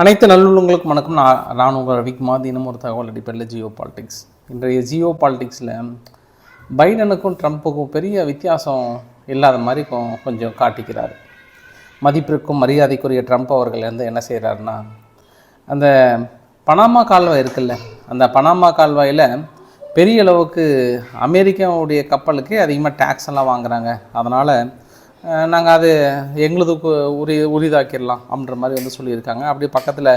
அனைத்து நல்லுள்ளங்களுக்கும் வணக்கம். நான் நான் உங்கள் ரவிக்குமார். தினம் ஒரு தகவல் அடிப்படையில் ஜியோ பாலிடிக்ஸ். இன்றைய ஜியோ பாலிடிக்ஸில் பைடனுக்கும் ட்ரம்ப்புக்கும் பெரிய வித்தியாசம் இல்லாத மாதிரி கொஞ்சம் காட்டிக்கிறார். மதிப்பிற்கும் மரியாதைக்குரிய ட்ரம்ப் அவர்கள் வந்து என்ன செய்கிறாருன்னா அந்த பனாமா கால்வாய் இருக்குல்ல அந்த பனாமா கால்வாயில் பெரிய அளவுக்கு அமெரிக்காவுடைய கப்பலுக்கு அதிகமாக டேக்ஸ் எல்லாம் வாங்குறாங்க. அதனால் நாங்கள் அது எங்களுக்கு உரி உரிதாக்கிடலாம் அப்படின்ற மாதிரி வந்து சொல்லியிருக்காங்க. அப்படியே பக்கத்தில்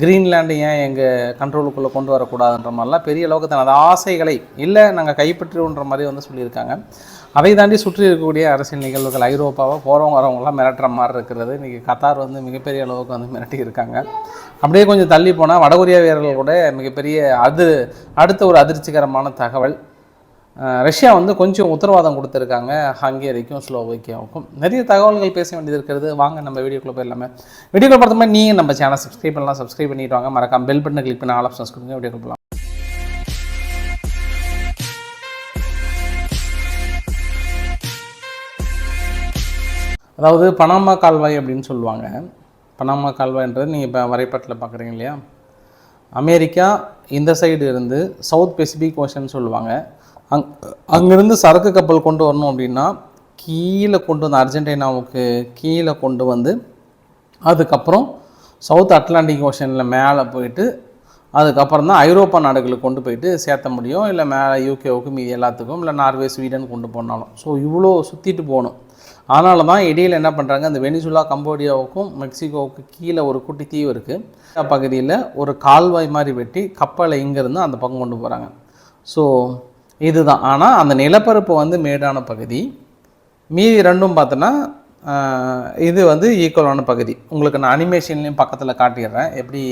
கிரீன்லேண்டு ஏன் எங்கள் கண்ட்ரோலுக்குள்ளே கொண்டு வரக்கூடாதுன்ற மாதிரிலாம் பெரிய அளவுக்கு தனது ஆசைகளை இல்லை நாங்கள் கைப்பற்றுவோன்ற மாதிரி வந்து சொல்லியிருக்காங்க. அதை தாண்டி சுற்றி இருக்கக்கூடிய அரசியல் நிகழ்வுகள் ஐரோப்பாவை போகிறவங்க வரவங்களாம் மிரட்டுற மாதிரி இருக்கிறது. இன்றைக்கி கத்தார் வந்து மிகப்பெரிய அளவுக்கு வந்து மிரட்டி இருக்காங்க. அப்படியே கொஞ்சம் தள்ளி போனால் வடகொரியா வீரர்கள் கூட மிகப்பெரிய அது அடுத்த ஒரு அதிர்ச்சிகரமான தகவல் ரஷ்யா வந்து கொஞ்சம் உத்தரவாதம் கொடுத்துருக்காங்க ஹங்கேரிக்கும் ஸ்லோவேக்கியாவுக்கும். நிறைய தகவல்கள் பேச வேண்டியது இருக்கிறது. வாங்க நம்ம வீடியோக்குள்ளே போயிடலாமே. வீடியோக்குள்ள பார்த்த மாதிரி நீங்கள் நம்ம சேனல் சப்ஸ்கிரைப் பண்ணலாம். சப்ஸ்கிரைப் பண்ணிட்டு வாங்க. மறக்காம பெல் பட்டனை கிளிக் பண்ணி ஆல் ஆப்ஷன்ஸ் கொடுங்க. வீடியோக்குள்ள போகலாம் அதாவது பனாமா கால்வாய் அப்படின்னு சொல்லுவாங்க. பனாமா கால்வாய்ன்றது நீங்கள் இப்போ வரைபடத்தில் பார்க்குறீங்க இல்லையா? அமெரிக்கா இந்த சைடு இருந்து சவுத் பெசிபிக் ஓஷன் சொல்லுவாங்க. அங் அங்கேருந்து சரக்கு கப்பல் கொண்டு வரணும் அப்படின்னா கீழே கொண்டு வந்து அர்ஜென்டினாவுக்கு கீழே கொண்டு வந்து அதுக்கப்புறம் சவுத் அட்லாண்டிக் ஓஷனில் மேலே போயிட்டு அதுக்கப்புறம் தான் ஐரோப்பா நாடுகளுக்கு கொண்டு போயிட்டு சேர்த்த முடியும். இல்லை மேலே யூகேவுக்கு மீதி எல்லாத்துக்கும் இல்லை நார்வே ஸ்வீடன் கொண்டு போனாலும். ஸோ இவ்வளோ சுற்றிட்டு போகணும். அதனால தான் இடையில் என்ன பண்ணுறாங்க அந்த வெனிசுலா கம்போடியாவுக்கும் மெக்சிகோவுக்கு கீழே ஒரு குட்டி தீவு இருக்குது பகுதியில் ஒரு கால்வாய் மாதிரி வெட்டி கப்பலை இங்கேருந்து அந்த பக்கம் கொண்டு போகிறாங்க ஸோ இதுதான். ஆனால் அந்த நிலப்பரப்பு வந்து மேடான பகுதி. மீதி ரெண்டும் பார்த்தோன்னா இது வந்து ஈக்குவலான பகுதி. உங்களுக்கு நான் அனிமேஷன்லேயும் பக்கத்தில் காட்டிடுறேன். எப்படி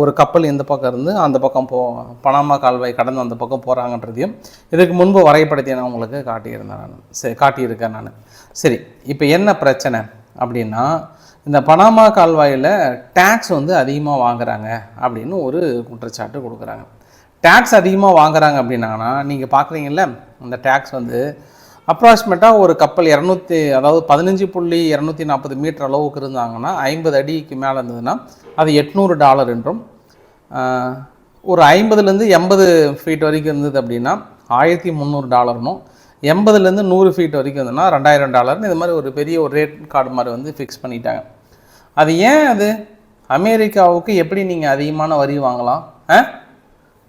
ஒரு கப்பல் இந்த பக்கம் இருந்து அந்த பக்கம் போ பனாமா கால்வாய் கடந்து அந்த பக்கம் போகிறாங்கன்றதையும் இதுக்கு முன்பு வரைபடத்தை நான் உங்களுக்கு காட்டியிருந்தேன் நான். சரி காட்டியிருக்கேன் நான். சரி இப்போ என்ன பிரச்சனை அப்படின்னா இந்த பனாமா கால்வாயில் டேக்ஸ் வந்து அதிகமாக வாங்குறாங்க அப்படின்னு ஒரு குற்றச்சாட்டு கொடுக்குறாங்க. டேக்ஸ் அதிகமாக வாங்குறாங்க அப்படின்னாங்கன்னா நீங்கள் பார்க்குறீங்கல்ல அந்த டேக்ஸ் வந்து அப்ராக்சிமேட்டாக ஒரு கப்பல் இரநூத்தி அதாவது பதினஞ்சு புள்ளி இரநூத்தி நாற்பது மீட்டர் அளவுக்கு இருந்தாங்கன்னா ஐம்பது அடிக்கு மேலே இருந்ததுன்னா அது எட்நூறு டாலர் என்றும் ஒரு ஐம்பதுலேருந்து எண்பது ஃபீட் வரைக்கும் இருந்தது அப்படின்னா ஆயிரத்தி முந்நூறு டாலர்னும் எண்பதுலேருந்து நூறு ஃபீட் வரைக்கும் இருந்ததுன்னா ரெண்டாயிரம் டாலர்னு இது மாதிரி ஒரு பெரிய ஒரு ரேட் கார்டு மாதிரி வந்து ஃபிக்ஸ் பண்ணிட்டாங்க. அது ஏன் அது? அமெரிக்காவுக்கு எப்படி நீங்கள் அதிகமான வரி வாங்கலாம்? ஆ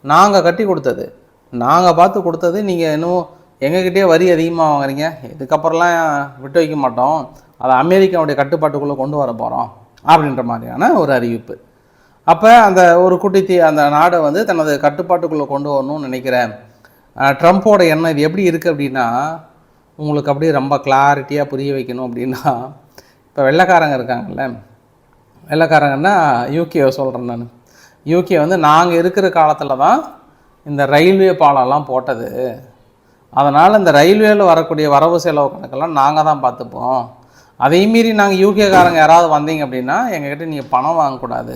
நாங்கள் கட்டி கொடுத்தது. நாங்கள் பார்த்து கொடுத்தது நீங்கள் இன்னும் எங்ககிட்டயே வரி அதிகமாக வாங்குறீங்க. இதுக்கப்புறம்லாம் விட்டு வைக்க மாட்டோம். அதை அமெரிக்காவுடைய கட்டுப்பாட்டுக்குள்ளே கொண்டு வர போகிறோம் அப்படின்ற மாதிரியான ஒரு அறிவிப்பு. அப்போ அந்த ஒரு குட்டி தீ அந்த நாடை வந்து தனது கட்டுப்பாட்டுக்குள்ளே கொண்டு வரணும்னு நினைக்கிறேன். ட்ரம்ப்போட எண்ணம் இது எப்படி இருக்குது அப்படின்னா உங்களுக்கு அப்படியே ரொம்ப கிளாரிட்டியாக புரிய வைக்கணும் அப்படின்னா இப்போ வெள்ளைக்காரங்க இருக்காங்கல்ல. வெள்ளைக்காரங்கன்னா யூகேவை சொல்கிறேன் நான். யூகே வந்து நாங்கள் இருக்கிற காலத்தில் தான் இந்த ரயில்வே பாலம்லாம் போட்டது. அதனால் இந்த ரயில்வேயில் வரக்கூடிய வரவு செலவு கணக்கெல்லாம் நாங்கள் தான் பார்த்துப்போம். அதையும் மீறி நாங்கள் யூகேக்காரங்க யாராவது வந்தீங்க அப்படின்னா எங்ககிட்ட நீங்கள் பணம் வாங்கக்கூடாது.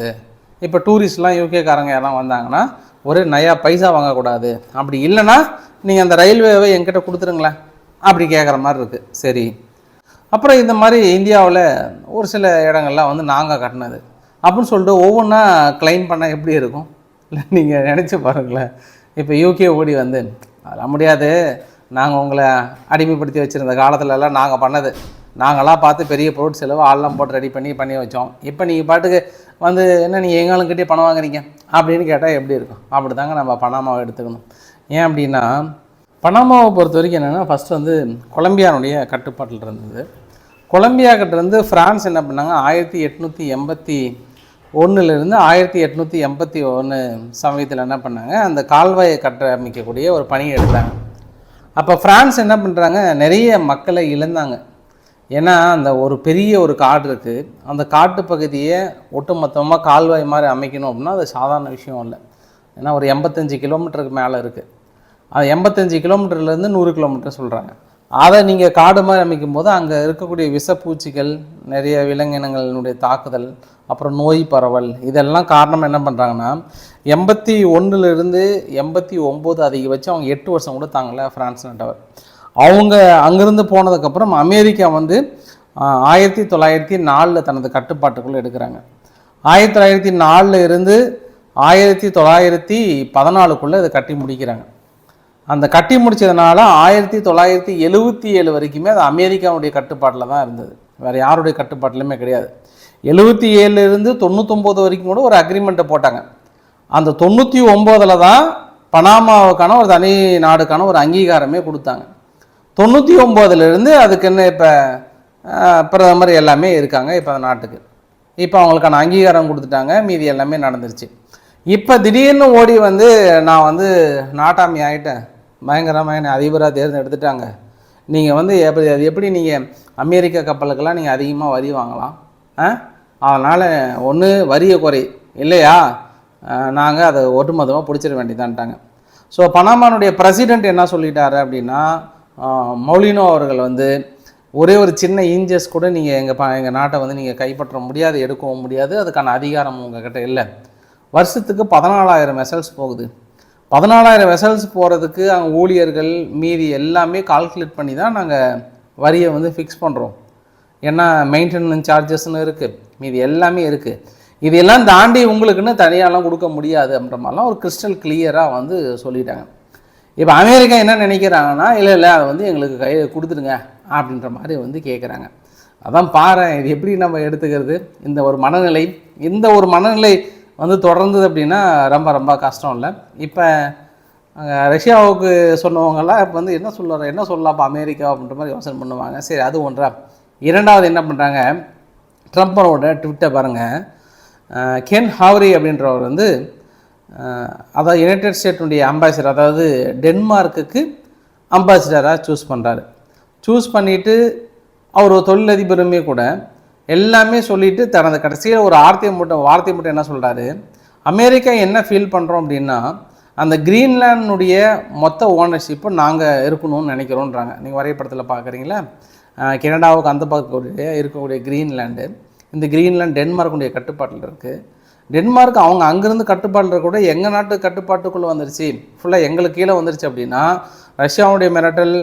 இப்போ டூரிஸ்ட்லாம் யூகேக்காரங்க யாராவது வந்தாங்கன்னா ஒரு நயா பைசா வாங்கக்கூடாது. அப்படி இல்லைன்னா நீங்கள் அந்த ரயில்வேவை எங்கிட்ட கொடுத்துருங்களேன். அப்படி கேட்குற மாதிரி இருக்குது சரி. அப்புறம் இந்த மாதிரி இந்தியாவில் ஒரு சில இடங்கள்லாம் வந்து நாங்கள் கட்டினது. அப்படின்னு சொல்லிட்டு ஒவ்வொன்றா க்ளைம் பண்ண எப்படி இருக்கும்? இல்லை நீங்கள் நினச்சி பாருங்களேன். இப்போ யூகே ஓடி வந்து அதெல்லாம் முடியாது. நாங்கள் உங்களை அடிமைப்படுத்தி வச்சுருந்த காலத்துலலாம் நாங்கள் பண்ணது. நாங்களாம் பார்த்து பெரிய பொருட் செலவு ஆள்லாம் போட்டு ரெடி பண்ணி பண்ணி வச்சோம். இப்போ நீங்கள் பாட்டுக்கு வந்து என்ன நீங்கள் எங்களுக்கிட்டே பணம் வாங்குறீங்க? அப்படின்னு கேட்டால் எப்படி இருக்கும்? அப்படி தாங்க நம்ம பணாமாவை எடுத்துக்கணும். ஏன் அப்படின்னா பனாமாவை பொறுத்த வரைக்கும் என்னென்னா ஃபஸ்ட்டு வந்து கொலம்பியானுடைய கட்டுப்பாட்டில் இருந்தது. கொலம்பியா கிட்ட இருந்து ஃப்ரான்ஸ் என்ன பண்ணாங்க? ஆயிரத்தி எட்நூற்றி எண்பத்தி ஒன்றுலேருந்து ஆயிரத்தி எட்நூற்றி எண்பத்தி ஒன்று சமயத்தில் என்ன பண்ணாங்க? அந்த கால்வாயை கட்டமைக்கக்கூடிய ஒரு பணி எடுத்தாங்க. அப்போ ஃப்ரான்ஸ் என்ன பண்ணுறாங்க நிறைய மக்களை இழந்தாங்க. ஏன்னா அந்த ஒரு பெரிய ஒரு காடு இருக்குது அந்த காட்டு பகுதியை ஒட்டுமொத்தமாக கால்வாய் மாதிரி அமைக்கணும் அப்படின்னா அது சாதாரண விஷயம் இல்லை. ஏன்னா ஒரு எண்பத்தஞ்சு கிலோமீட்டருக்கு மேலே இருக்குது அது எண்பத்தஞ்சு கிலோமீட்டர்லேருந்து நூறு கிலோமீட்டர் சொல்கிறாங்க அதை நீங்கள் காடு மாதிரி அமைக்கும் போது அங்கே இருக்கக்கூடிய விஷப்பூச்சிகள் நிறைய விலங்கினங்களினுடைய தாக்குதல் அப்புறம் நோய் பரவல் இதெல்லாம் காரணம் என்ன பண்ணுறாங்கன்னா எண்பத்தி ஒன்றுலேருந்து எண்பத்தி ஒம்பது அதிகபட்சம் அவங்க எட்டு வருஷம் கூட தாங்கல ஃப்ரான்ஸ் நாட்டவர். அவங்க அங்கேருந்து போனதுக்கப்புறம் அமெரிக்கா வந்து ஆயிரத்தி தொள்ளாயிரத்தி நாலில் தனது கட்டுப்பாட்டுக்குள்ளே எடுக்கிறாங்க. ஆயிரத்தி தொள்ளாயிரத்தி நாலில் இருந்து ஆயிரத்தி தொள்ளாயிரத்தி பதினாலுக்குள்ளே இதை கட்டி முடிக்கிறாங்க. அந்த கட்டி முடிச்சதுனால ஆயிரத்தி தொள்ளாயிரத்தி எழுவத்தி ஏழு வரைக்குமே அது அமெரிக்காவுடைய கட்டுப்பாட்டில் தான் இருந்தது. வேறு யாருடைய கட்டுப்பாட்டிலுமே கிடையாது. எழுபத்தி ஏழுலேருந்து தொண்ணூத்தொம்பது வரைக்கும் கூட ஒரு அக்ரிமெண்ட்டை போட்டாங்க. அந்த தொண்ணூற்றி ஒம்போதில் தான் பனாமாவுக்கான ஒரு தனி நாடுக்கான ஒரு அங்கீகாரமே கொடுத்தாங்க. தொண்ணூற்றி ஒம்போதுலேருந்து அதுக்கு என்ன இப்போ பிரதமர் எல்லாமே இருக்காங்க இப்போ அந்த நாட்டுக்கு. இப்போ அவங்களுக்கான அங்கீகாரம் கொடுத்துட்டாங்க. மீதி எல்லாமே நடந்துருச்சு. இப்போ திடீர்னு ஓடி வந்து நான் வந்து நாட்டாமி ஆகிட்டேன் பயங்கரமாக என்னை அதிபராக தேர்ந்தெடுத்துட்டாங்க. நீங்கள் வந்து எப்படி அது எப்படி நீங்கள் அமெரிக்க கப்பலுக்கெல்லாம் நீங்கள் அதிகமாக வரி வாங்கலாம்? ஆ? அதனால் ஒன்று வரியை குறை. இல்லையா? நாங்கள் அதை ஒட்டுமொத்தமாக பிடிச்சிட வேண்டியதான்ட்டாங்க ஸோ பனாமானுடைய பிரசிடெண்ட் என்ன சொல்லிட்டாரு அப்படின்னா மௌலினோ அவர்கள் வந்து ஒரே ஒரு சின்ன இன்ஜஸ் கூட நீங்கள் எங்கள் ப எங்கள் நாட்டை வந்து நீங்கள் கைப்பற்ற முடியாது எடுக்கவும் முடியாது. அதுக்கான அதிகாரம் உங்ககிட்ட இல்லை. வருஷத்துக்கு பதினாலாயிரம் மெசல்ஸ் போகுது. பதினாலாயிரம் வெசல்ஸ் போகிறதுக்கு அங்கே ஊழியர்கள் மீதி எல்லாமே கால்குலேட் பண்ணி தான் நாங்கள் வரியை வந்து ஃபிக்ஸ் பண்ணுறோம் ஏன்னா மெயின்டெனன்ஸ் சார்ஜஸ்னு இருக்குது மீதி எல்லாமே இருக்குது இதெல்லாம் தாண்டி உங்களுக்குன்னு தனியாலாம் கொடுக்க முடியாது அப்படின்ற மாதிரிலாம் ஒரு கிறிஸ்டல் கிளியராக வந்து சொல்லிட்டாங்க. இப்போ அமெரிக்கா என்ன நினைக்கிறாங்கன்னா இல்லை இல்லை அதை வந்து எங்களுக்கு கை கொடுத்துடுங்க அப்படின்ற மாதிரி வந்து கேட்குறாங்க அதான் பாரு இது எப்படி நம்ம எடுத்துக்கிறது? இந்த ஒரு மனநிலை இந்த ஒரு மனநிலை வந்து தொடர்ந்தது அப்படின்னா ரொம்ப ரொம்ப கஷ்டம் இல்லை. இப்போ அங்கே ரஷ்யாவுக்கு சொன்னவங்கெல்லாம் இப்போ வந்து என்ன சொல்லுற என்ன சொல்லலாம்? இப்போ அமெரிக்கா அப்படின்ற மாதிரி யோசனை பண்ணுவாங்க. சரி அது ஒன்றா? இரண்டாவது என்ன பண்ணுறாங்க ட்ரம்ப்பரோட ட்விட்டை பாருங்கள் கென் ஹாவ்ரி அப்படின்றவர் வந்து அதாவது யுனைடெட் ஸ்டேட்னுடைய அம்பாசிடர் அதாவது டென்மார்க்குக்கு அம்பாசிடராக சூஸ் பண்ணுறாரு சூஸ் பண்ணிவிட்டு அவர் ஒரு தொழிலதிபருமே கூட எல்லாமே சொல்லிட்டு தனது கடைசியில் ஒரு ஆர்த்தி மட்டும் வார்த்தை மட்டும் என்ன சொல்கிறாரு அமெரிக்கா என்ன ஃபீல் பண்ணுறோம் அப்படின்னா அந்த கிரீன்லாண்டுடைய மொத்த ஓனர்ஷிப்பை நாங்கள் இருக்கணும்னு நினைக்கிறோன்றாங்க நீங்கள் வரைபடத்தில் பார்க்குறீங்களா கனடாவுக்கு அந்த பக்கம் இருக்கக்கூடிய கிரீன்லாண்டு. இந்த கிரீன்லாந்து டென்மார்க்குடைய கட்டுப்பாட்டில் இருக்குது டென்மார்க் அவங்க அங்கேருந்து கட்டுப்பாட்டில் கூட எங்கள் நாட்டு கட்டுப்பாட்டுக்குள்ளே வந்துருச்சு? ஃபுல்லாக எங்களுக்கு கீழே வந்துருச்சு அப்படின்னா ரஷ்யாவுடைய மிரட்டல்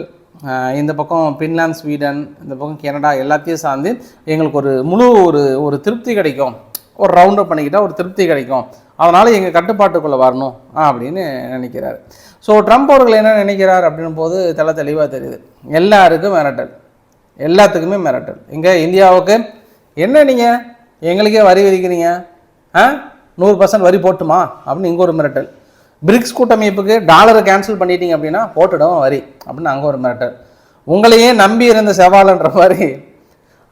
இந்த பக்கம் பின்லாந்து ஸ்வீடன் இந்த பக்கம் கனடா எல்லாத்தையும் சார்ந்து எங்களுக்கு ஒரு முழு ஒரு ஒரு திருப்தி கிடைக்கும். ஒரு ரவுண்ட் அப் பண்ணிக்கிட்டால் ஒரு திருப்தி கிடைக்கும். அதனால் எங்கள் கட்டுப்பாட்டுக்குள்ளே வரணும் அப்படின்னு நினைக்கிறார். ஸோ ட்ரம்ப் அவர்கள் என்ன நினைக்கிறார் அப்படின்னும் போது தெல தெளிவாக தெரியுது. எல்லாருக்கும் மிரட்டல். எல்லாத்துக்குமே மிரட்டல். இங்கே இந்தியாவுக்கு என்ன நீங்கள் எங்களுக்கே வரி விதிக்கிறீங்க. ஆ நூறு பர்சன்ட் வரி போட்டுமா? அப்படின்னு இங்கே ஒரு மிரட்டல். பிரிக்ஸ் கூட்டமைப்புக்கு டாலரை கேன்சல் பண்ணிட்டீங்க அப்படின்னா போட்டுடும் வரி அப்படின்னு அங்கே ஒரு மிரட்டல். உங்களையே நம்பி இருந்த செவாலன்ற மாதிரி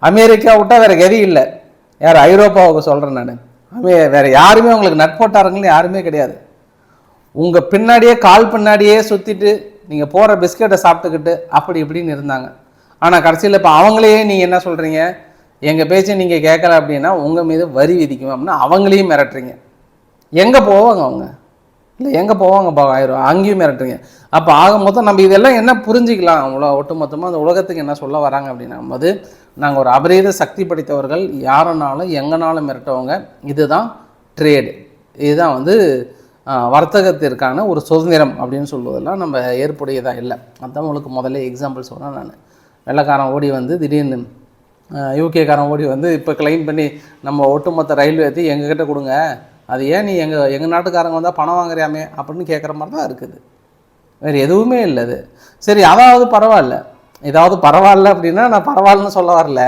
அமெரிக்கா விட்டால் வேற கதி இல்லை. யார் ஐரோப்பாவுக்கு சொல்கிறேன் நான். அமே வேறு யாருமே உங்களுக்கு நட்போட்டாருங்களே யாருமே கிடையாது. உங்கள் பின்னாடியே கால் பின்னாடியே சுற்றிட்டு நீங்கள் போகிற பிஸ்கெட்டை சாப்பிட்டுக்கிட்டு அப்படி இப்படின்னு இருந்தாங்க. ஆனால் கடைசியில் இப்போ அவங்களையே நீங்கள் என்ன சொல்கிறீங்க எங்கள் பேச்சை நீங்கள் கேட்கல அப்படின்னா உங்கள் மீது வரி விதிக்கும் அப்படின்னா அவங்களையும் மிரட்டுறீங்க. எங்கே போவாங்க அவங்க? இல்லை எங்கே போவாங்க பா ஆயிரம் அங்கேயும் மிரட்டுறீங்க. அப்போ ஆக மொத்தம் நம்ம இதெல்லாம் என்ன புரிஞ்சிக்கலாம்? அவ்வளோ ஒட்டுமொத்தமாக அந்த உலகத்துக்கு என்ன சொல்ல வராங்க அப்படின்னா போது நாங்கள் ஒரு அபரீத சக்தி படைத்தவர்கள் யாருனாலும் எங்கனாலும் மிரட்டவங்க இதுதான் ட்ரேடு இதுதான் வந்து வர்த்தகத்திற்கான ஒரு சுதந்திரம் அப்படின்னு சொல்வதெல்லாம் நம்ம ஏற்புடையதாக இல்லை. அதுதான் உங்களுக்கு முதல்ல எக்ஸாம்பிள் சொன்னேன் நான். வெள்ளக்காரன் ஓடி வந்து திடீர்னு யூகேக்காரன் ஓடி வந்து இப்போ கிளைம் பண்ணி நம்ம ஒட்டுமொத்த ரயில்வேத்தி எங்ககிட்ட கொடுங்க. அது ஏன் நீ எங்கள் எங்கள் நாட்டுக்காரங்க வந்தால் பணம் வாங்குறியாமே அப்படின்னு கேட்குற மாதிரி தான் இருக்குது. வேறு எதுவுமே இல்லை அது. சரி அதாவது பரவாயில்ல. ஏதாவது பரவாயில்ல அப்படின்னா நான் பரவாயில்லன்னு சொல்ல வரல.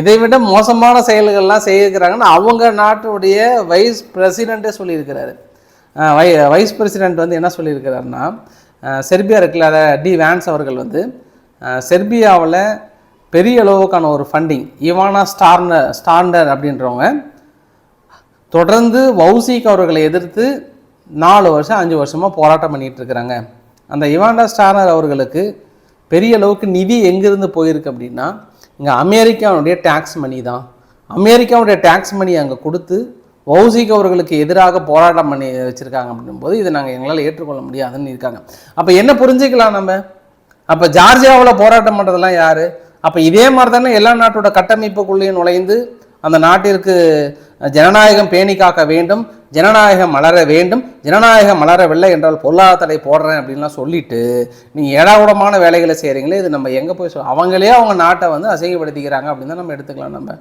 இதை விட மோசமான செயல்கள்லாம் செய்யிருக்கிறாங்கன்னு அவங்க நாட்டுடைய வைஸ் பிரசிடெண்ட்டே சொல்லியிருக்கிறாரு. வை வைஸ் பிரசிடெண்ட் வந்து என்ன சொல்லியிருக்கிறாருன்னா செர்பியா இருக்குல்ல அதை டி வேன்ஸ் அவர்கள் வந்து செர்பியாவில் பெரிய அளவுக்கான ஒரு ஃபண்டிங் இவானா ஸ்டார்னர் ஸ்டாண்டர் அப்படின்றவங்க தொடர்ந்து வௌசிக் அவர்களை எதிர்த்து நாலு வருஷம் அஞ்சு வருஷமாக போராட்டம் பண்ணிகிட்ருக்குறாங்க இருக்கிறாங்க. அந்த இவாண்டா ஸ்டார்னர் அவர்களுக்கு பெரிய அளவுக்கு நிதி எங்கேருந்து போயிருக்கு அப்படின்னா இங்கே அமெரிக்காவுடைய டேக்ஸ் மணி தான். அமெரிக்காவுடைய டேக்ஸ் மணி அங்கே கொடுத்து வௌசிக் அவர்களுக்கு எதிராக போராட்டம் பண்ணி வச்சுருக்காங்க அப்படின்போது இதை நாங்கள் எங்களால் ஏற்றுக்கொள்ள முடியாதுன்னு இருக்காங்க. அப்போ என்ன புரிஞ்சுக்கலாம் நம்ம? அப்போ ஜார்ஜியாவில் போராட்டம் பண்ணுறதெல்லாம் யார்? அப்போ இதே மாதிரி தானே எல்லா நாட்டோட கட்டமைப்புக்குள்ளேயும் நுழைந்து அந்த நாட்டிற்கு ஜனநாயகம் பேணி காக்க வேண்டும் ஜனநாயகம் மலர வேண்டும் ஜனநாயகம் மலரவில்லை என்றால் பொருளாதாரத்தை போடுறேன் அப்படின்லாம் சொல்லிட்டு நீங்கள் ஏடாகுடமான வேலைகளை செய்கிறீங்களே இது நம்ம எங்கே போய் சொல் அவங்களே அவங்க நாட்டை வந்து அசிங்கப்படுத்திக்கிறாங்க அப்படின்னு தான் நம்ம எடுத்துக்கலாம் நம்ம.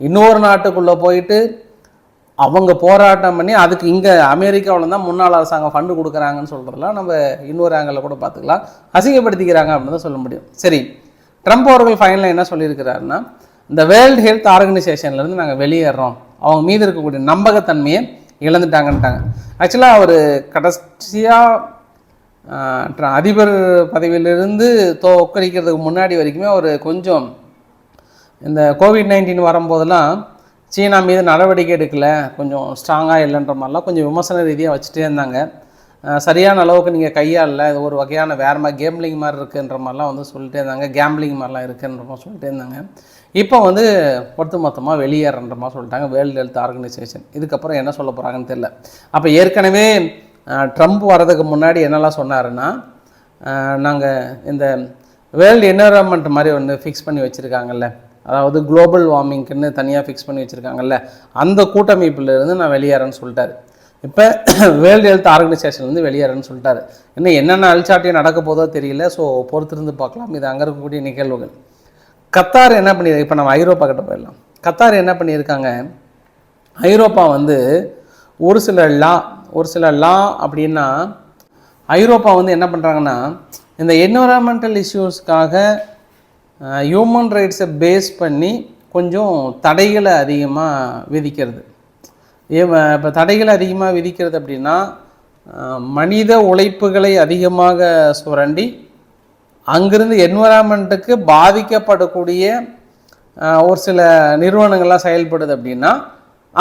இன்னொரு நாட்டுக்குள்ளே போயிட்டு அவங்க போராட்டம் பண்ணி அதுக்கு இங்கே அமெரிக்காவில் தான் முன்னாள் அரசாங்கம் ஃபண்டு கொடுக்குறாங்கன்னு சொல்கிறதெல்லாம் நம்ம இன்னொரு ஆங்கிளில் கூட பார்த்துக்கலாம். அசிங்கப்படுத்திக்கிறாங்க அப்படின்னு தான் சொல்ல முடியும். சரி ட்ரம்ப் அவர்கள் ஃபைனலாக என்ன சொல்லியிருக்கிறாருன்னா இந்த வேர்ல்டு ஹெல்த் ஆர்கனைசேஷன்லேருந்து நாங்கள் வெளியேறோம் அவங்க மீது இருக்கக்கூடிய நம்பகத்தன்மையை இழந்துட்டாங்கன்ட்டாங்க. ஆக்சுவலாக அவர் கடைசியாக அதிபர் பதவியிலிருந்து தோக்கடிக்கிறதுக்கு முன்னாடி வரைக்குமே அவர் கொஞ்சம் இந்த கோவிட் நைன்டீன் வரும்போதெல்லாம் சீனா மீது நடவடிக்கை எடுக்கலை. கொஞ்சம் ஸ்ட்ராங்காக இல்லைன்ற மாதிரிலாம் கொஞ்சம் விமர்சன ரீதியாக வச்சுட்டே இருந்தாங்க. சரியான அளவுக்கு நீங்கள் கையாளல இது ஒரு வகையான வேறு மாதிரி கேம்லிங் மாதிரி இருக்குன்ற மாதிரிலாம் வந்து சொல்லிட்டே இருந்தாங்க. கேம்லிங் மாதிரிலாம் இருக்குன்ற மாதிரி சொல்லிட்டே இருந்தாங்க. இப்போ வந்து ஒட்டு மொத்தமாக வெளியேறன்ற மாதிரி சொல்லிட்டாங்க வேர்ல்டு ஹெல்த் ஆர்கனைசேஷன். இதுக்கப்புறம் என்ன சொல்ல போகிறாங்கன்னு தெரில அப்போ ஏற்கனவே ட்ரம்ப் வரதுக்கு முன்னாடி என்னெல்லாம் சொன்னாருன்னா நாங்கள் இந்த வேர்ல்டு என்வரான்மெண்ட் மாதிரி ஒன்று ஃபிக்ஸ் பண்ணி வச்சுருக்காங்கல்ல. அதாவது குளோபல் வார்மிங்க்குன்னு தனியாக ஃபிக்ஸ் பண்ணி வச்சுருக்காங்கல்ல. அந்த கூட்டமைப்பிலிருந்து நான் வெளியேறேன்னு சொல்லிட்டாரு. இப்போ வேர்ல்டு ஹெல்த் ஆர்கனைசேஷன்லேருந்து வெளியேறேன்னு சொல்லிட்டாரு. இன்னும் என்னென்ன அல்சாட்டியம் நடக்க போதோ தெரியல. ஸோ பொறுத்திருந்து பார்க்கலாம். இது அங்கே இருக்கக்கூடிய நிகழ்வுகள். கத்தார் என்ன பண்ணி இப்போ நம்ம ஐரோப்பா கிட்ட போயிடலாம். கத்தார் என்ன பண்ணியிருக்காங்க? ஐரோப்பா வந்து ஒரு சில லா ஒரு சில லா அப்படின்னா ஐரோப்பா வந்து என்ன பண்ணுறாங்கன்னா இந்த என்வரான்மெண்டல் இஷ்யூஸ்க்காக ஹியூமன் ரைட்ஸை பேஸ் பண்ணி கொஞ்சம் தடைகளை அதிகமாக விதிக்கிறது. இப்போ தடைகளை அதிகமாக விதிக்கிறது அப்படின்னா மனித உழைப்புகளை அதிகமாக சுரண்டி அங்கிருந்து என்விரான்மெண்ட்டுக்கு பாதிக்கப்படக்கூடிய ஒரு சில நிறுவனங்கள்லாம் செயல்படுது அப்படின்னா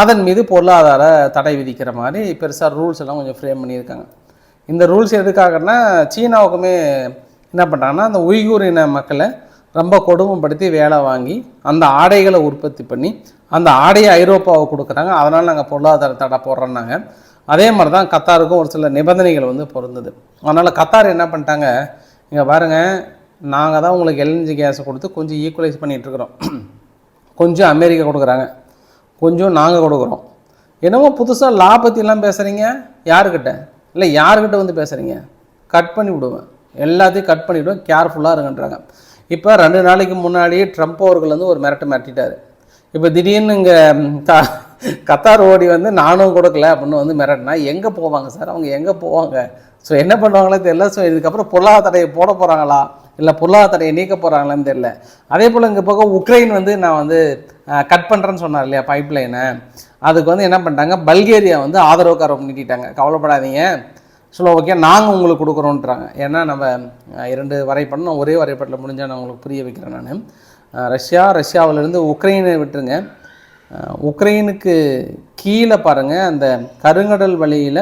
அதன் மீது பொருளாதார தடை விதிக்கிற மாதிரி பெருசாக ரூல்ஸ் எல்லாம் கொஞ்சம் ஃப்ரேம் பண்ணியிருக்காங்க. இந்த ரூல்ஸ் எதுக்காகன்னா சீனாவுக்குமே என்ன பண்ணுறாங்கன்னா அந்த உய்கூர் இன மக்களை ரொம்ப கொடுமைப்படுத்தி வேலை வாங்கி அந்த ஆடைகளை உற்பத்தி பண்ணி அந்த ஆடையை ஐரோப்பாவுக்கு கொடுக்குறாங்க. அதனால் நாங்கள் பொருளாதார தடை போடுறோன்னாங்க அதே மாதிரி தான் கத்தாருக்கும் ஒரு சில நிபந்தனைகள் வந்து பொருந்தது. அதனால் கத்தார் என்ன பண்ணிட்டாங்க இங்கே பாருங்கள் நாங்கள் தான் உங்களுக்கு எல்என்ஜி கேஸை கொடுத்து கொஞ்சம் ஈக்குவலைஸ் பண்ணிகிட்ருக்குறோம் கொஞ்சம் அமெரிக்கா கொடுக்குறாங்க. கொஞ்சம் நாங்கள் கொடுக்குறோம். என்னமோ புதுசாக லா பற்றிலாம் பேசுகிறீங்க யாருக்கிட்ட? இல்லை யாருக்கிட்ட வந்து பேசுகிறீங்க கட் பண்ணி விடுவேன். எல்லாத்தையும் கட் பண்ணிவிடுவேன் கேர்ஃபுல்லாக இருங்கன்றாங்க. இப்போ ரெண்டு நாளைக்கு முன்னாடி ட்ரம்ப் அவர்கள் வந்து ஒரு மிரட்டு மிரட்டிட்டார். இப்போ திடீர்னு இங்கே க கத்தார் ஓடி வந்து நானும் கொடுக்கல அப்படின்னு வந்து மிரட்டினா எங்கே போவாங்க சார்? அவங்க எங்கே போவாங்க? ஸோ என்ன பண்ணுவாங்களோ தெரியல. ஸோ இதுக்கப்புறம் பொருளாதார தடையை போட போகிறாங்களா இல்லை பொருளாதார தடையை நீக்க போகிறாங்களான்னு தெரியல. அதே போல் இங்கே பக்கம் உக்ரைன் வந்து நான் வந்து கட் பண்ணுறேன்னு சொன்னார் இல்லையா பைப் லைனை அதுக்கு வந்து என்ன பண்ணிட்டாங்க? பல்கேரியா வந்து ஆதரவுக்காரம் நீட்டிட்டாங்க கவலைப்படாதீங்க. ஓகே நாங்கள் உங்களுக்கு கொடுக்குறோன்றாங்க ஏன்னா நம்ம இரண்டு வரைபடம் ஒரே வரைபடத்தில் முடிஞ்சால் நான் உங்களுக்கு புரிய வைக்கிறேன் நான். ரஷ்யா ரஷ்யாவிலேருந்து உக்ரைனை விட்டுருங்க. உக்ரைனுக்கு கீழே பாருங்கள் அந்த கருங்கடல் வழியில்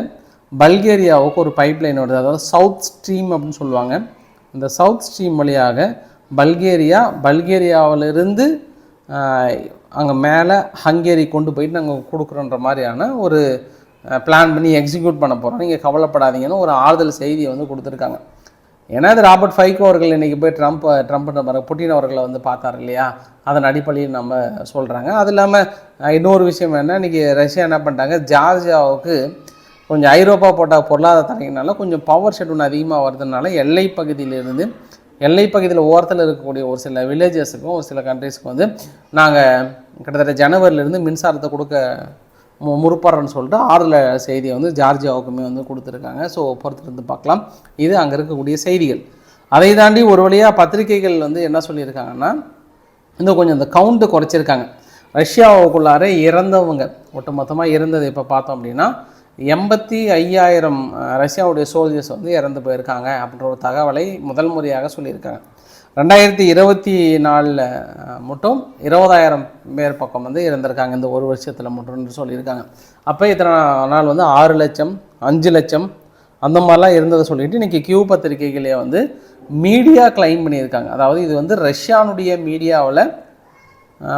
பல்கேரியாவுக்கு ஒரு பைப் லைன் வருது. அதாவது சவுத் ஸ்ட்ரீம் அப்படின்னு சொல்லுவாங்க. இந்த சவுத் ஸ்ட்ரீம் வழியாக பல்கேரியா பல்கேரியாவிலிருந்து அங்கே மேலே ஹங்கேரி கொண்டு போயிட்டு நாங்கள் கொடுக்குறோன்ற மாதிரியான ஒரு பிளான் பண்ணி எக்ஸிக்யூட் பண்ண போகிறோம் நீங்கள் கவலைப்படாதீங்கன்னு ஒரு ஆறுதல் செய்தியை வந்து கொடுத்துருக்காங்க. ஏன்னா இது ராபர்ட் ஃபைகோ அவர்கள் இன்றைக்கி போய் ட்ரம்ப் ட்ரம்ப் பாருங்க புட்டின் அவர்களை வந்து பார்த்தார் இல்லையா? அதன் அடிப்படையில் நம்ம சொல்கிறாங்க அது இல்லாமல் இன்னொரு விஷயம் என்ன? இன்றைக்கி ரஷ்யா என்ன பண்ணிட்டாங்க? ஜார்ஜியாவுக்கு கொஞ்சம் ஐரோப்பா போட்ட பொருளாதார தடையினால கொஞ்சம் பவர் ஷெட் ஒன்று அதிகமாக வருதுனால எல்லை பகுதியிலிருந்து எல்லை பகுதியில் ஓரத்தில் இருக்கக்கூடிய ஒரு சில வில்லேஜஸுக்கும் ஒரு சில கண்ட்ரீஸ்க்கும் வந்து நாங்கள் கிட்டத்தட்ட ஜனவரிலேருந்து மின்சாரத்தை கொடுக்க மு முறுப்படுறோன்னு சொல்லிட்டு ஆறில் செய்தியை வந்து ஜார்ஜியாவுக்குமே வந்து கொடுத்துருக்காங்க. ஸோ பொறுத்திருந்து பார்க்கலாம். இது அங்கே இருக்கக்கூடிய செய்திகள். அதை தாண்டி ஒரு வழியாக பத்திரிகைகள் வந்து என்ன சொல்லியிருக்காங்கன்னா இன்னும் கொஞ்சம் இந்த கவுண்ட்டு குறைச்சிருக்காங்க. ரஷ்யாவுக்குள்ளார இறந்தவங்க ஒட்டுமொத்தமாக இறந்தது இப்போ பார்த்தோம் அப்படின்னா எண்பத்தி ஐயாயிரம் ரஷ்யாவுடைய சோல்ஜர்ஸ் வந்து இறந்து போயிருக்காங்க அப்படின்ற ஒரு தகவலை முதல் முறையாக சொல்லியிருக்காங்க. ரெண்டாயிரத்தி இருபத்தி நாலில் மட்டும் இருபதாயிரம் பேர் பக்கம் வந்து இறந்திருக்காங்க இந்த ஒரு வருஷத்தில் மட்டும்னு சொல்லியிருக்காங்க. அப்போ இத்தனை நாள் வந்து ஆறு லட்சம் அஞ்சு லட்சம் அந்த மாதிரிலாம் இருந்ததை சொல்லிட்டு இன்றைக்கி கியூ பத்திரிகைகளே வந்து மீடியா கிளைம் பண்ணியிருக்காங்க. அதாவது இது வந்து ரஷ்யானுடைய மீடியாவில்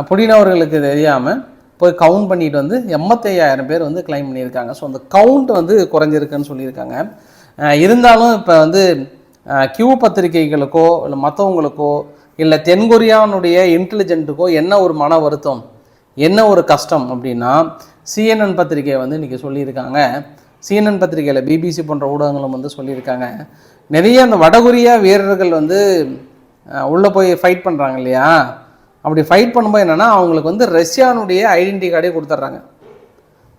புடினவர்களுக்கு தெரியாமல் போய் கவுண்ட் பண்ணிட்டு வந்து எண்பத்தையாயிரம் பேர் வந்து கிளைம் பண்ணியிருக்காங்க. ஸோ அந்த கவுண்ட் வந்து குறைஞ்சிருக்குன்னு சொல்லியிருக்காங்க. இருந்தாலும் இப்போ வந்து கியூ பத்திரிகைகளுக்கோ இல்லை மற்றவங்களுக்கோ இல்லை தென்கொரியானுடைய இன்டெலிஜென்ட்டுக்கோ என்ன ஒரு மன வருத்தம் என்ன ஒரு கஷ்டம் அப்படின்னா சிஎன்என் பத்திரிகை வந்து இன்றைக்கி சொல்லியிருக்காங்க. சிஎன்என் பத்திரிகையில் பிபிசி போன்ற ஊடகங்களும் வந்து சொல்லியிருக்காங்க. நிறைய அந்த வடகொரியா வீரர்கள் வந்து உள்ளே போய் ஃபைட் பண்ணுறாங்க இல்லையா? அப்படி ஃபைட் பண்ணும்போது என்னென்னா அவங்களுக்கு வந்து ரஷ்யானுடைய ஐடென்டி கார்டே கொடுத்துட்றாங்க.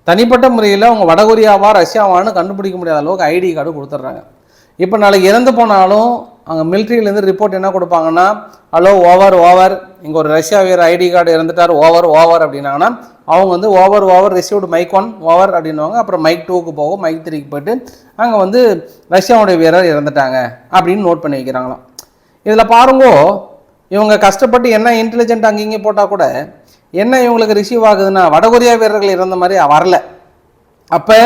தனிப்பட்ட முறையில் அவங்க வடகொரியாவா ரஷ்யாவான்னு கண்டுபிடிக்க முடியாத அளவுக்கு ஐடி கார்டு கொடுத்துட்றாங்க. இப்போ நாளைக்கு இறந்து போனாலும் அங்கே மிலிட்ரியிலேருந்து ரிப்போர்ட் என்ன கொடுப்பாங்கன்னா ஹலோ ஓவர் ஓவர் இங்கே ஒரு ரஷ்யா வீரர் ஐடி கார்டு இறந்துட்டார் ஓவர் ஓவர் அப்படின்னாங்கன்னா அவங்க வந்து over over received mike one over அப்படின்னுவாங்க. அப்புறம் மைக் டூக்கு போகும் மைக் த்ரீக்கு போயிட்டு அங்கே வந்து ரஷ்யாவுடைய வீரர் இறந்துட்டாங்க அப்படின்னு நோட் பண்ணி வைக்கிறாங்களாம். இதில் பாருங்கோ இவங்க கஷ்டப்பட்டு என்ன இன்டெலிஜென்ட் அங்கேயும் போட்டால் கூட என்ன இவங்களுக்கு ரிசீவ் ஆகுதுன்னா வடகொரியா வீரர்கள் இறந்த மாதிரி வரல. அப்போ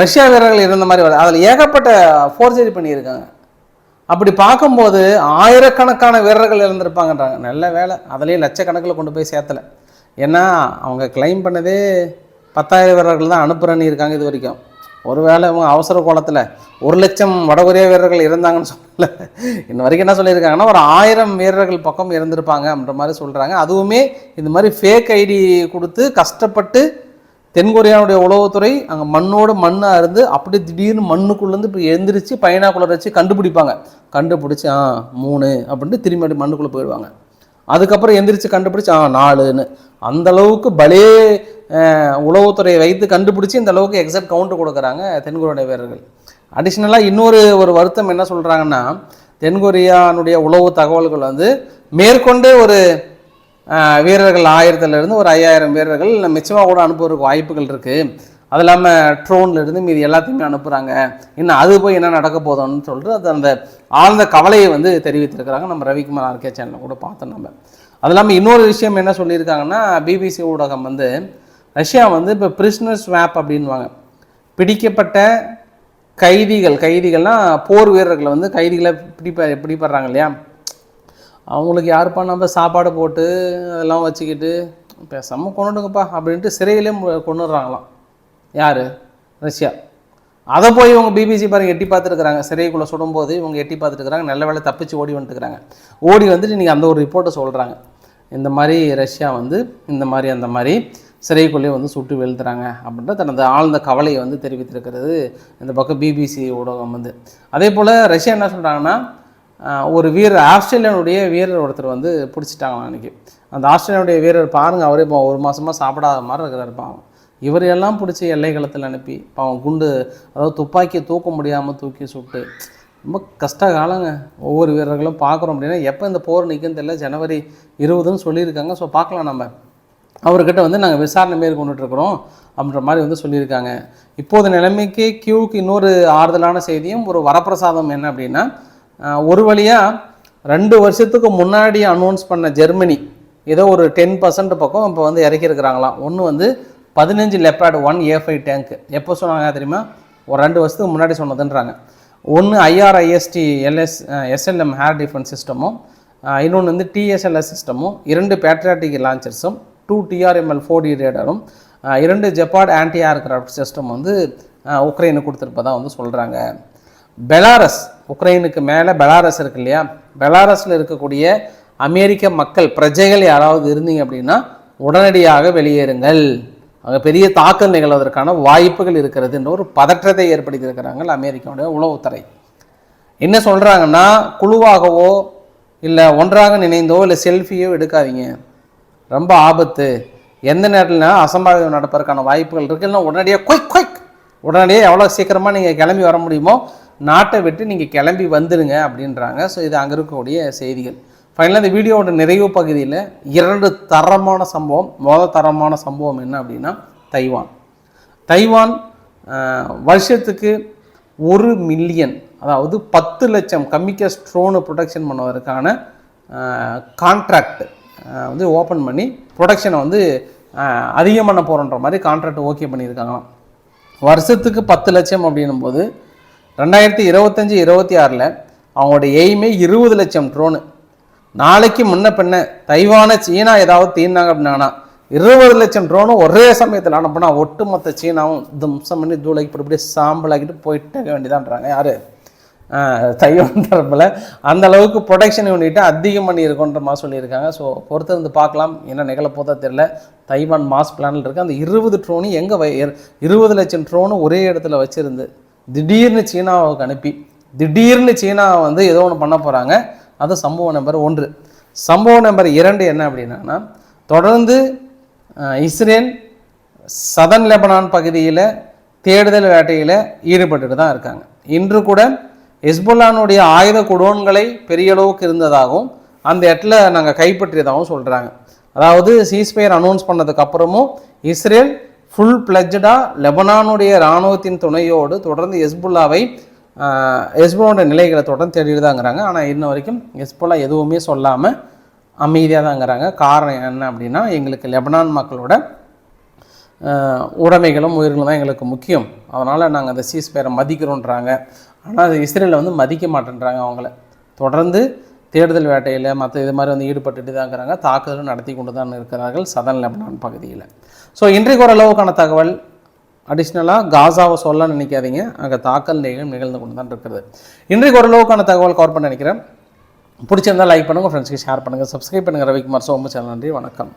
ரஷ்யா வீரர்கள் இருந்த மாதிரி வரல. அதில் ஏகப்பட்ட ஃபோர்ஜரி பண்ணியிருக்காங்க. அப்படி பார்க்கும்போது ஆயிரக்கணக்கான வீரர்கள் இருந்திருப்பாங்கன்றாங்க நல்ல வேலை. அதுலேயே லட்சக்கணக்கில் கொண்டு போய் சேர்த்தலை. ஏன்னா அவங்க கிளைம் பண்ணதே பத்தாயிரம் வீரர்கள் தான் அனுப்புகிறேன்னு இருக்காங்க இது வரைக்கும். ஒருவேளை இவங்க அவசர கோலத்தில் ஒரு லட்சம் வடகொரிய வீரர்கள் இருந்தாங்கன்னு சொல்லல இன்ன வரைக்கும் என்ன சொல்லியிருக்காங்கன்னா ஒரு ஆயிரம் வீரர்கள் பக்கம் இருந்திருப்பாங்க அப்படின்ற மாதிரி சொல்கிறாங்க அதுவுமே இந்த மாதிரி ஃபேக் ஐடி கொடுத்து கஷ்டப்பட்டு தென்கொரியாவுடைய உளவுத்துறை அங்கே மண்ணோடு மண்ணாக இருந்து அப்படி திடீர்னு மண்ணுக்குள்ளேருந்து இப்போ எழுந்திரிச்சு பைனாக்குள்ளே வச்சு கண்டுபிடிப்பாங்க. கண்டுபிடிச்சி ஆ மூணு அப்படின்ட்டு திரும்பி அப்படி மண்ணுக்குள்ளே போயிடுவாங்க. அதுக்கப்புறம் எந்திரிச்சு கண்டுபிடிச்சி ஆ நாலுன்னு. அந்தளவுக்கு பலே உளவுத்துறையை வைத்து கண்டுபிடிச்சி இந்த அளவுக்கு எக்ஸாக்ட் கவுண்ட் கொடுக்குறாங்க தென்கொரிய வீரர்கள். அடிஷ்னலாக இன்னொரு ஒரு வருத்தம் என்ன சொல்கிறாங்கன்னா தென்கொரியானுடைய உளவு தகவல்கள் வந்து மேற்கொண்டு ஒரு வீரர்கள் ஆயிரத்துலேருந்து ஒரு ஐயாயிரம் வீரர்கள் மிச்சமாக கூட அனுப்புவதற்கு வாய்ப்புகள் இருக்குது அது இல்லாமல் ட்ரோன்லேருந்து மீது மீதி எல்லாத்தையுமே அனுப்புகிறாங்க இன்னும் அது போய் என்ன நடக்க போதோன்னு சொல்லிட்டு அது அந்த ஆழ்ந்த கவலையை வந்து தெரிவித்திருக்கிறாங்க. நம்ம ரவிக்குமார் ஆர்கே சேனலில் கூட பார்த்தோம் நம்ம. அது இல்லாமல் இன்னொரு விஷயம் என்ன சொல்லியிருக்காங்கன்னா பிபிசி ஊடகம் வந்து ரஷ்யா வந்து இப்போ பிரிஸ்னஸ் மேப் அப்படின்வாங்க பிடிக்கப்பட்ட கைதிகள் கைதிகள்லாம் போர் வீரர்களை வந்து கைதிகளை பிடிப்ப பிடிப்படுறாங்க இல்லையா? அவங்களுக்கு யாருப்பா நம்ம சாப்பாடு போட்டு அதெல்லாம் வச்சுக்கிட்டு பேசாமல் கொண்டுடுங்கப்பா அப்படின்ட்டு சிறையிலே கொண்டுடுறாங்களாம். யார்? ரஷ்யா. அதை போய் இவங்க பிபிசி பாருங்க எட்டி பார்த்துருக்குறாங்க. சிறைக்குள்ளே சுடும்போது இவங்க எட்டி பார்த்துட்டுருக்காங்க நல்ல வேளை தப்பிச்சு ஓடி வந்துட்டுருக்காங்க ஓடி வந்துட்டு நீங்கள் அந்த ஒரு ரிப்போர்ட்டை சொல்கிறாங்க இந்த மாதிரி ரஷ்யா வந்து இந்த மாதிரி அந்த மாதிரி. சிறைக்குள்ளே வந்து சுட்டு வீழ்த்துறாங்க அப்படின்ற தனது ஆழ்ந்த கவலையை வந்து தெரிவித்திருக்கிறது இந்த பக்கம் பிபிசி ஊடகம் வந்து அதே போல் ரஷ்யா என்ன சொல்கிறாங்கன்னா ஒரு வீரர் ஆஸ்திரேலியானுடைய வீரர் ஒருத்தர் வந்து பிடிச்சிட்டாங்க அன்றைக்கி அந்த ஆஸ்திரேலியானுடைய வீரர் பாருங்கள் அவரே இப்போ ஒரு மாதமாக சாப்பிடாத மாதிரி இருக்கிறார் பாவம். இவரையெல்லாம் பிடிச்சி எல்லை களத்தில் அனுப்பி பாவம் குண்டு அதாவது துப்பாக்கியை தூக்க முடியாமல் தூக்கி சுட்டு. ரொம்ப கஷ்ட காலங்க. ஒவ்வொரு வீரர்களும் பார்க்குறோம் அப்படின்னா எப்போ இந்த போர் நிற்குன்னு தெரியல ஜனவரி இருபதுன்னு சொல்லியிருக்காங்க. ஸோ பார்க்கலாம் நம்ம. அவர்கிட்ட வந்து நாங்கள் விசாரணை மேற்கொண்டுட்ருக்குறோம் அப்படின்ற மாதிரி வந்து சொல்லியிருக்காங்க. இப்போது நிலைமைக்கு கியூக்கு இன்னொரு ஆறுதலான செய்தியும் ஒரு வரப்பிரசாதம் என்ன அப்படின்னா ஒரு வழியாக ரெண்டு வருஷத்துக்கு முன்னாடி அனௌன்ஸ் பண்ண ஜெர்மனி ஏதோ ஒரு டென் பர்சன்ட் பக்கம் இப்போ வந்து இறக்கியிருக்கிறாங்களாம். ஒன்று வந்து பதினஞ்சு லெப்பாடு ஒன் ஏ ஃபைவ் டேங்க்கு எப்போ சொன்னாங்க தெரியுமா? ஒரு ரெண்டு வருஷத்துக்கு முன்னாடி சொன்னதுன்றாங்க. ஒன்று IRIST LS SLM air defence சிஸ்டமும் இன்னொன்று வந்து டிஎஸ்எல்எஸ் சிஸ்டமும் இரண்டு பேட்ரியாட்டிக் லான்ச்சர்ஸும் டூ டிஆர்எம்எல் ஃபோர் டி ரேடரும் இரண்டு ஜப்பாட் ஆன்டி ஏர்கிராஃப்ட் சிஸ்டம் வந்து உக்ரைனுக்கு கொடுத்துருப்பதாக வந்து சொல்கிறாங்க பெலாரஸ் உக்ரைனுக்கு மேலே பெலாரஸ் இருக்கு இல்லையா? பெலாரஸில் இருக்கக்கூடிய அமெரிக்க மக்கள் பிரஜைகள் யாராவது இருந்தீங்க அப்படின்னா உடனடியாக வெளியேறுங்கள். அங்கே பெரிய தாக்கம் நிகழ்வதற்கான வாய்ப்புகள் இருக்கிறதுன்ற ஒரு பதற்றத்தை ஏற்படுத்தியிருக்கிறாங்க அமெரிக்காவுடைய உளவுத்துறை. என்ன சொல்கிறாங்கன்னா குழுவாகவோ இல்லை ஒன்றாக நினைந்தோ இல்லை செல்ஃபியோ எடுக்காதீங்க. ரொம்ப ஆபத்து. எந்த நேரத்துலனா அசம்பாவிதம் நடப்பதற்கான வாய்ப்புகள் இருக்குது இல்லைன்னா உடனடியாக குயிக் குயிக் உடனடியாக எவ்வளோ சீக்கிரமாக நீங்கள் கிளம்பி வர முடியுமோ நாட்டை விட்டு நீங்கள் கிளம்பி வந்துடுங்க அப்படின்றாங்க. ஸோ இது அங்கே இருக்கக்கூடிய செய்திகள். ஃபைனலாக இந்த வீடியோவோட நிறைவு பகுதியில் இரண்டு தரமான சம்பவம் மொதல் தரமான சம்பவம் என்ன அப்படின்னா தைவான். தைவான் வருஷத்துக்கு ஒரு மில்லியன் அதாவது பத்து லட்சம் கம்மிக்கஸ் ட்ரோனு ப்ரொடக்ஷன் பண்ணுவதற்கான கான்ட்ராக்ட் வந்து ஓப்பன் பண்ணி ப்ரொடக்ஷனை வந்து அதிகம் பண்ண போகிறோன்ற மாதிரி கான்ட்ராக்ட் ஓகே பண்ணியிருக்காங்களாம். வருஷத்துக்கு பத்து லட்சம் அப்படின்னும் போது ரெண்டாயிரத்தி இருபத்தஞ்சி இருபத்தி ஆறில் அவங்களோட எய்மே இருபது லட்சம் ட்ரோனு நாளைக்கு முன்ன பின்ன தைவான சீனா ஏதாவது தீர்னாங்க அப்படின்னா இருபது லட்சம் ட்ரோனும் ஒரே சமயத்தில் அனுப்புனா ஒட்டுமொத்த சீனாவும் தும்சம் பண்ணி தூளைக்கு இப்படி இப்படி சாம்பலாக்கிட்டு போயிட்டு வேண்டியதான்றாங்க யார்? தைவான் தரப்பில். அந்த அளவுக்கு ப்ரொடக்ஷன் யூனிட்டை அதிகம் பண்ணியிருக்கோன்ற மாதிரி சொல்லியிருக்காங்க. ஸோ பொறுத்திருந்து பார்க்கலாம். என்ன நிகழப்போதா தெரில தைவான் மாஸ் பிளானில் இருக்குது அந்த இருபது ட்ரோனு எங்கே இருபது லட்சம் ட்ரோனு ஒரே இடத்துல வச்சுருந்து திடீர்னு சீனாவுக்கு அனுப்பி திடீர்னு சீனா வந்து ஏதோ ஒன்று பண்ண போகிறாங்க அது சம்பவம் நம்பர் ஒன்று. சம்பவம் நம்பர் இரண்டு என்ன அப்படின்னா தொடர்ந்து இஸ்ரேல் சதன் லெபனான் பகுதியில் தேடுதல் வேட்டையில் ஈடுபட்டுட்டு தான் இருக்காங்க. இன்று கூட ஹிஸ்புல்லானுடைய ஆயுத குடோன்களை பெரிய அளவுக்கு இருந்ததாகவும் அந்த இடத்துல நாங்கள் கைப்பற்றியதாகவும் சொல்கிறாங்க அதாவது சீஸ்பயர் அனௌன்ஸ் பண்ணதுக்கு அப்புறமும் இஸ்ரேல் ஃபுல் பிளஜ்டாக லெபனானுடைய இராணுவத்தின் துணையோடு தொடர்ந்து ஹெஸ்புல்லாவை ஹெஸ்புல்லாவோட நிலைகளை தொடர்ந்து தேடிடுதாங்கிறாங்க ஆனால் இன்ன வரைக்கும் ஹெஸ்புல்லா எதுவுமே சொல்லாமல் அமைதியாக தாங்கிறாங்க காரணம் என்ன அப்படின்னா எங்களுக்கு லெபனான் மக்களோட உடைமைகளும் உயிர்களும் தான் எங்களுக்கு முக்கியம். அதனால் நாங்கள் அந்த சீஸ்பயரை மதிக்கிறோன்றாங்க ஆனால் அது இஸ்ரேலில் வந்து மதிக்க மாட்டேன்றாங்க அவங்கள. தொடர்ந்து தேடுதல் வேட்டையில் மற்ற இது மாதிரி வந்து ஈடுபட்டுட்டு தான் இருக்கிறாங்க. தாக்குதலும் நடத்தி கொண்டு தான் இருக்கிறார்கள் சதன் லெபனான் பகுதியில். ஸோ இன்றைக்கு ஓரளவுக்கான தகவல். அடிஷ்னலாக காசாவை சொல்ல நினைக்காதீங்க. அங்கே தாக்கல் நிகழ்வு நிகழ்ந்து கொண்டு தான் இருக்கிறது. இன்றைக்கு ஓரளவுக்கான தகவல் கவர் பண்ண நினைக்கிறேன் பிடிச்சிருந்தால் லைக் பண்ணுங்கள் ஃப்ரெண்ட்ஸ்க்கு ஷேர் பண்ணுங்கள் சப்ஸ்கிரைப் பண்ணுங்கள் ரவிக்குமார் சோம்பு சேனல் நன்றி வணக்கம்.